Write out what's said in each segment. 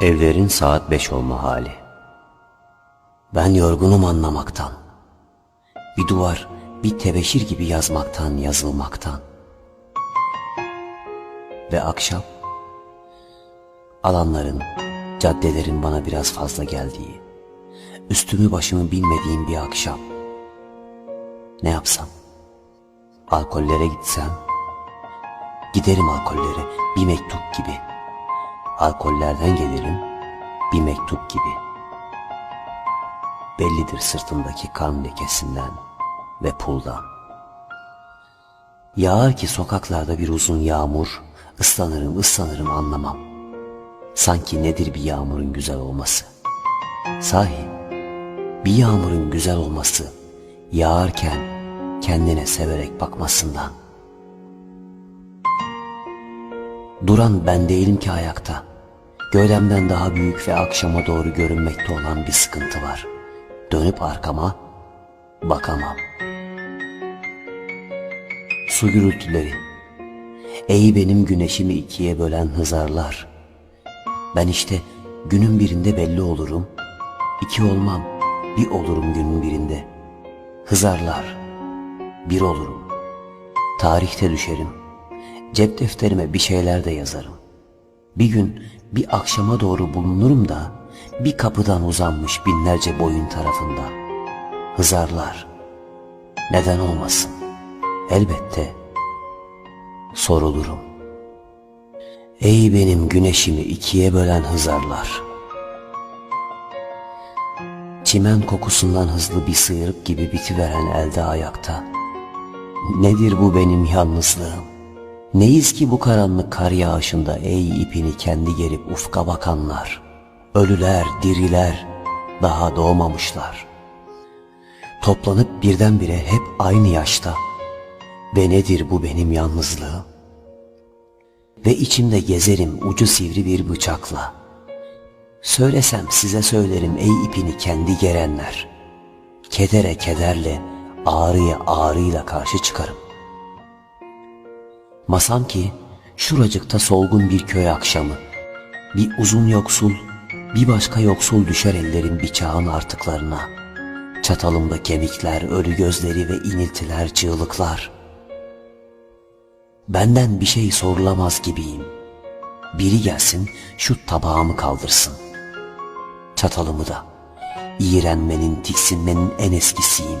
Evlerin saat beş olma hali. Ben yorgunum anlamaktan. Bir duvar bir tebeşir gibi yazmaktan, yazılmaktan. Ve akşam alanların, caddelerin bana biraz fazla geldiği, üstümü başımı bilmediğim bir akşam. Ne yapsam? Alkollere gitsem? Giderim alkollere bir mektup gibi. Alkollerden gelirim bir mektup gibi. Bellidir sırtımdaki kan lekesinden ve puldan. Yağar ki sokaklarda bir uzun yağmur, ıslanırım ıslanırım anlamam. Sanki nedir bir yağmurun güzel olması? Sahi bir yağmurun güzel olması yağarken kendine severek bakmasından. Duran ben değilim ki ayakta. Gövdemden daha büyük ve akşama doğru görünmekte olan bir sıkıntı var. Dönüp arkama bakamam. Su gürültüleri. Ey benim güneşimi ikiye bölen hızarlar. Ben işte günün birinde belli olurum. iki olmam, bir olurum günün birinde. Hızarlar, bir olurum. Tarihte düşerim. Cep defterime bir şeyler de yazarım. Bir gün bir akşama doğru bulunurum da bir kapıdan uzanmış binlerce boyun tarafında. Hızarlar. Neden olmasın? Elbette sorulurum. Ey benim güneşimi ikiye bölen hızarlar. Çimen kokusundan hızlı bir sıyrık gibi bitiveren elde ayakta. Nedir bu benim yalnızlığım? Neyiz ki bu karanlık kar yağışında ey ipini kendi gerip ufka bakanlar? Ölüler, diriler, daha doğmamışlar. Toplanıp birdenbire hep aynı yaşta. Ve nedir bu benim yalnızlığım? Ve içimde gezerim ucu sivri bir bıçakla. Söylesem size söylerim ey ipini kendi gerenler. Kedere kederle, ağrıya ağrıyla karşı çıkarım. Masam ki şuracıkta solgun bir köy akşamı. Bir uzun yoksul, bir başka yoksul düşer ellerin bir çağın artıklarına. Çatalımda kemikler, ölü gözleri ve iniltiler, çığlıklar. Benden bir şey sorulamaz gibiyim. Biri gelsin şu tabağımı kaldırsın. Çatalımı da. İğrenmenin, tiksinmenin en eskisiyim.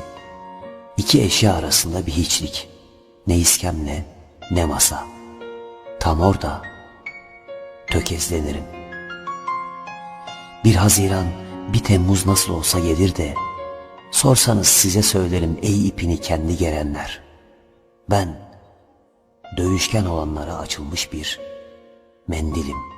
İki eşya arasında bir hiçlik. Ne iskemle, ne masa. Tam orada tökezlenirim. Bir Haziran, bir Temmuz nasıl olsa gelir de sorsanız size söylerim ey ipini kendi gerenler. Ben dövüşken olanlara açılmış bir mendilim.''